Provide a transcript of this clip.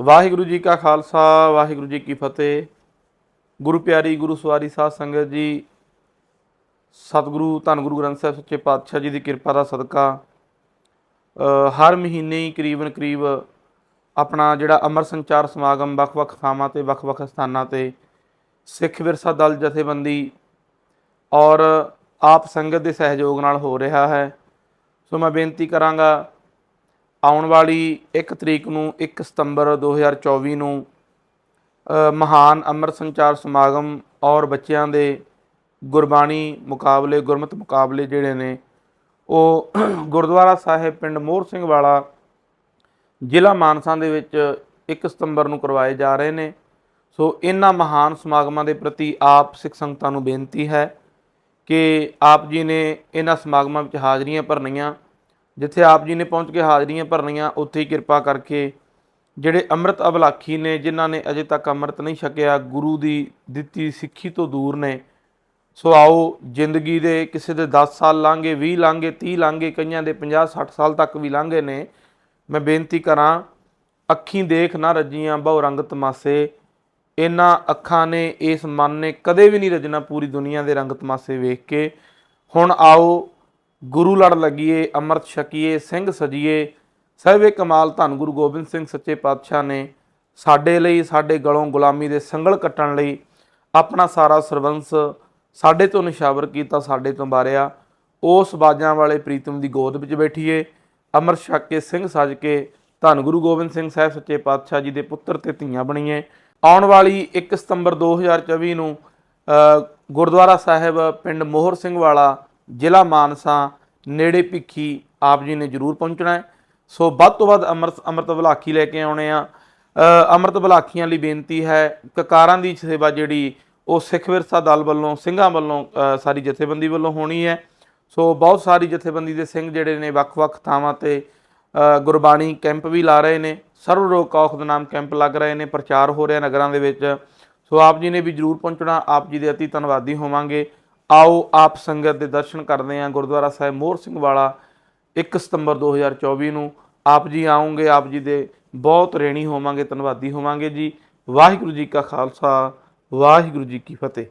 ਵਾਹਿਗੁਰੂ ਜੀ ਕਾ ਖਾਲਸਾ, ਵਾਹਿਗੁਰੂ ਜੀ ਕੀ ਫਤਿਹ। ਗੁਰੂ ਪਿਆਰੀ, ਗੁਰੂ ਸਵਾਰੀ ਸਾਧ ਸੰਗਤ ਜੀ, ਸਤਿਗੁਰੂ, ਧੰਨ ਗੁਰੂ ਗ੍ਰੰਥ ਸਾਹਿਬ ਸੱਚੇ ਪਾਤਸ਼ਾਹ ਜੀ ਦੀ ਕਿਰਪਾ ਦਾ ਸਦਕਾ। ਹਰ ਮਹੀਨੇ ਹੀ ਕਰੀਬਨ ਕਰੀਬ ਆਪਣਾ ਜਿਹੜਾ ਅਮਰ ਸੰਚਾਰ ਸਮਾਗਮ ਵੱਖ-ਵੱਖ ਥਾਵਾਂ ਤੇ, ਵੱਖ-ਵੱਖ ਸਥਾਨਾਂ ਤੇ, ਸਿੱਖ ਵਿਰਸਾ ਦਲ ਜਥੇਬੰਦੀ ਔਰ ਆਪ ਸੰਗਤ ਦੇ ਸਹਿਯੋਗ ਨਾਲ ਹੋ ਰਿਹਾ ਹੈ। ਸੋ ਮੈਂ ਬੇਨਤੀ ਕਰਾਂਗਾ ਆਉਣ ਵਾਲੀ 1 ਤਰੀਕ ਨੂੰ 1 ਸਤੰਬਰ 2024 ਨੂੰ ਮਹਾਨ ਅੰਮ੍ਰਿਤ ਸੰਚਾਰ ਸਮਾਗਮ ਔਰ ਬੱਚਿਆਂ ਦੇ ਗੁਰਬਾਣੀ ਮੁਕਾਬਲੇ, ਗੁਰਮਤ ਮੁਕਾਬਲੇ ਜਿਹੜੇ ਨੇ, ਉਹ ਗੁਰਦੁਆਰਾ ਸਾਹਿਬ ਪਿੰਡ ਮੋਹਰ ਸਿੰਘ ਵਾਲਾ ਜ਼ਿਲ੍ਹਾ ਮਾਨਸਾ ਦੇ ਵਿੱਚ 1 ਸਤੰਬਰ ਨੂੰ ਕਰਵਾਏ ਜਾ ਰਹੇ ਨੇ। ਸੋ ਇਹਨਾਂ ਮਹਾਨ ਸਮਾਗਮਾਂ ਦੇ ਪ੍ਰਤੀ ਆਪ ਸਿੱਖ ਸੰਗਤਾਂ ਨੂੰ ਬੇਨਤੀ ਹੈ ਕਿ ਆਪ ਜੀ ਨੇ ਇਹਨਾਂ ਸਮਾਗਮਾਂ ਵਿੱਚ ਹਾਜ਼ਰੀਆਂ ਭਰਨੀਆਂ। ਜਿੱਥੇ ਆਪ ਜੀ ਨੇ ਪਹੁੰਚ ਕੇ ਹਾਜ਼ਰੀਆਂ ਭਰਨੀਆਂ, ਉੱਥੇ ਹੀ ਕਿਰਪਾ ਕਰਕੇ ਜਿਹੜੇ ਅੰਮ੍ਰਿਤ ਅਭਲਾਖੀ ਨੇ, ਜਿਨ੍ਹਾਂ ਨੇ ਅਜੇ ਤੱਕ ਅੰਮ੍ਰਿਤ ਨਹੀਂ ਛਕਿਆ, ਗੁਰੂ ਦੀ ਦਿੱਤੀ ਸਿੱਖੀ ਤੋਂ ਦੂਰ ਨੇ। ਸੋ ਆਓ, ਜ਼ਿੰਦਗੀ ਦੇ ਕਿਸੇ ਦੇ 10 ਸਾਲ ਲਾਂਗੇ 20 ਲਾਂਗੇ 30 ਲਾਂਗੇ ਕਈਆਂ ਦੇ 50 60 ਸਾਲ ਤੱਕ ਵੀ ਲਾਂਗੇ ਨੇ। ਮੈਂ ਬੇਨਤੀ ਕਰਾਂ, ਅੱਖੀਂ ਦੇਖ ਨਾ ਰੱਜੀਆਂ, ਬਹੁ ਰੰਗ ਤਮਾਸੇ। ਇਹਨਾਂ ਅੱਖਾਂ ਨੇ, ਇਸ ਮਨ ਨੇ ਕਦੇ ਵੀ ਨਹੀਂ ਰਜਣਾ ਪੂਰੀ ਦੁਨੀਆ ਦੇ ਰੰਗ ਤਮਾਸੇ ਵੇਖ ਕੇ। ਹੁਣ ਆਓ ਗੁਰੂ ਲੜ ਲੱਗੀਏ, ਅੰਮ੍ਰਿਤ ਛਕੀਏ, ਸਿੰਘ ਸਜੀਏ। ਸਹਿਬੇ ਕਮਾਲ ਧੰਨ ਗੁਰੂ ਗੋਬਿੰਦ ਸਿੰਘ ਸੱਚੇ ਪਾਤਸ਼ਾਹ ਨੇ ਸਾਡੇ ਲਈ, ਸਾਡੇ ਗਲੋਂ ਗੁਲਾਮੀ ਦੇ ਸੰਗਲ ਕੱਟਣ ਲਈ ਆਪਣਾ ਸਾਰਾ ਸਰਬੰਸ ਸਾਡੇ ਤੋਂ ਨਿਸ਼ਾਵਰ ਕੀਤਾ, ਸਾਡੇ ਤੋਂ ਬਾਰਿਆ ਉਸ ਬਾਜਾਂ ਵਾਲੇ ਪ੍ਰੀਤਮ ਦੀ ਗੋਦ ਵਿੱਚ ਬੈਠੀਏ। ਅੰਮ੍ਰਿਤ ਛਕ ਕੇ, ਸਿੰਘ ਸਜ ਕੇ ਧੰਨ ਗੁਰੂ ਗੋਬਿੰਦ ਸਿੰਘ ਸਾਹਿਬ ਸੱਚੇ ਪਾਤਸ਼ਾਹ ਜੀ ਦੇ ਪੁੱਤਰ ਤੇ ਧੀਆਂ ਬਣੀਏ। ਆਉਣ ਵਾਲੀ 1 ਸਤੰਬਰ 2024 ਨੂੰ ਗੁਰਦੁਆਰਾ ਸਾਹਿਬ, ਪਿੰਡ ਮੋਹਰ ਸਿੰਘ ਵਾਲਾ ਜ਼ਿਲ੍ਹਾ ਮਾਨਸਾ ਨੇੜੇ ਭਿੱਖੀ ਆਪ ਜੀ ਨੇ ਜ਼ਰੂਰ ਪਹੁੰਚਣਾ ਹੈ। ਸੋ ਵੱਧ ਤੋਂ ਵੱਧ ਅੰਮ੍ਰਿਤ ਅੰਮ੍ਰਿਤ ਬਲਾਖੀ ਲੈ ਕੇ ਆਉਣੇ ਆ। ਅ, ਅੰਮ੍ਰਿਤ ਬਲਾਖੀਆਂ ਲਈ ਬੇਨਤੀ ਹੈ ਕਕਾਰਾਂ ਦੀ ਸੇਵਾ ਜਿਹੜੀ ਉਹ ਸਿੱਖ ਵਿਰਸਾ ਦਲ ਵੱਲੋਂ ਸਿੰਘਾਂ ਵੱਲੋਂ ਸਾਰੀ ਜਥੇਬੰਦੀ ਵੱਲੋਂ ਹੋਣੀ ਹੈ। ਸੋ ਬਹੁਤ ਸਾਰੀ ਜਥੇਬੰਦੀ ਦੇ ਸਿੰਘ ਜਿਹੜੇ ਨੇ ਵੱਖ-ਵੱਖ ਥਾਵਾਂ ਤੇ ਗੁਰਬਾਣੀ ਕੈਂਪ ਵੀ ਲਾ ਰਹੇ ਨੇ। ਸਰਵ ਰੋਗ ਕੌਖ ਦੇ ਨਾਮ ਕੈਂਪ ਲੱਗ ਰਹੇ ਨੇ ਪ੍ਰਚਾਰ ਹੋ ਰਿਹਾ ਨਗਰਾਂ ਦੇ ਵਿੱਚ। ਸੋ ਆਪ ਜੀ ਨੇ ਵੀ ਜਰੂਰ ਪਹੁੰਚਣਾ ਆਪ ਜੀ ਦੇ ਅਤੀ ਧੰਨਵਾਦੀ ਹੋਵਾਂਗੇ। ਆਓ ਆਪ ਸੰਗਤ ਦੇ ਦਰਸ਼ਨ ਕਰਦੇ ਹਾਂ ਗੁਰਦੁਆਰਾ ਸਾਹਿਬ ਮੋਹਰ ਸਿੰਘ ਵਾਲਾ 1 ਸਤੰਬਰ 2024 ਨੂੰ। ਆਪ ਜੀ ਆਉਂਗੇ ਆਪ ਜੀ ਦੇ ਬਹੁਤ ਰੇਣੀ ਹੋਵਾਂਗੇ, ਧੰਨਵਾਦੀ ਹੋਵਾਂਗੇ ਜੀ। ਵਾਹਿਗੁਰੂ ਜੀ ਕਾ ਖਾਲਸਾ, ਵਾਹਿਗੁਰੂ ਜੀ ਕੀ ਫਤਿਹ।